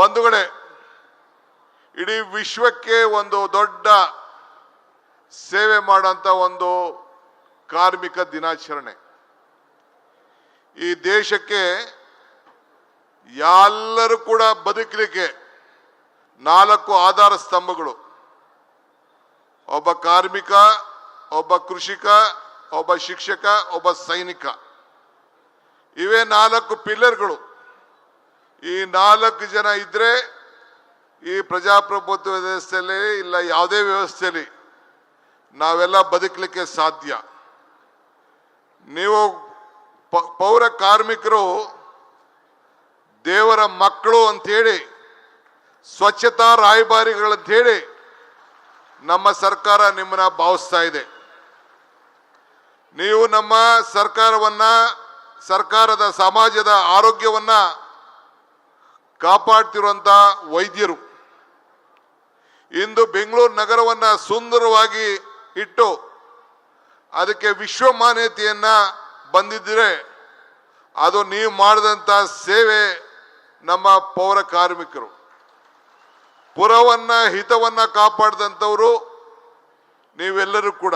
ಬಂಧುಗಳೇ, ಇಡೀ ವಿಶ್ವಕ್ಕೆ ಒಂದು ದೊಡ್ಡ ಸೇವೆ ಮಾಡೋಂಥ ಒಂದು ಕಾರ್ಮಿಕ ದಿನಾಚರಣೆ. ಈ ದೇಶಕ್ಕೆ ಎಲ್ಲರೂ ಕೂಡ ಬದುಕಲಿಕ್ಕೆ ನಾಲ್ಕು ಆಧಾರ ಸ್ತಂಭಗಳು. ಒಬ್ಬ ಕಾರ್ಮಿಕ, ಒಬ್ಬ ಕೃಷಿಕ, ಒಬ್ಬ ಶಿಕ್ಷಕ, ಒಬ್ಬ ಸೈನಿಕ. ಇವೇ ನಾಲ್ಕು ಪಿಲ್ಲರ್ಗಳು. ಈ ನಾಲ್ಕು ಜನ ಇದ್ರೆ ಈ ಪ್ರಜಾಪ್ರಭುತ್ವ ವ್ಯವಸ್ಥೆಯಲ್ಲಿ ಇಲ್ಲ, ಯಾವುದೇ ವ್ಯವಸ್ಥೆಯಲ್ಲಿ ನಾವೆಲ್ಲ ಬದುಕಲಿಕ್ಕೆ ಸಾಧ್ಯ. ನೀವು ಪೌರ ಕಾರ್ಮಿಕರು, ದೇವರ ಮಕ್ಕಳು ಅಂಥೇಳಿ, ಸ್ವಚ್ಛತಾ ರಾಯಭಾರಿಗಳಂತೇಳಿ ನಮ್ಮ ಸರ್ಕಾರ ನಿಮ್ಮನ್ನ ಭಾವಿಸ್ತಾ ಇದೆ. ನೀವು ನಮ್ಮ ಸರ್ಕಾರವನ್ನ, ಸರ್ಕಾರದ ಸಮಾಜದ ಆರೋಗ್ಯವನ್ನ ಕಾಪಾಡ್ತಿರುವಂತ ವೈದ್ಯರು. ಇಂದು ಬೆಂಗಳೂರು ನಗರವನ್ನ ಸುಂದರವಾಗಿ ಇಟ್ಟು ಅದಕ್ಕೆ ವಿಶ್ವ ಮಾನ್ಯತೆಯನ್ನ ಬಂದಿದ್ದರೆ ಅದು ನೀವು ಮಾಡಿದಂತ ಸೇವೆ ನಮ್ಮ ಪೌರ ಕಾರ್ಮಿಕರು. ಪುರವನ್ನ ಹಿತವನ್ನ ಕಾಪಾಡಿದಂಥವರು ನೀವೆಲ್ಲರೂ ಕೂಡ.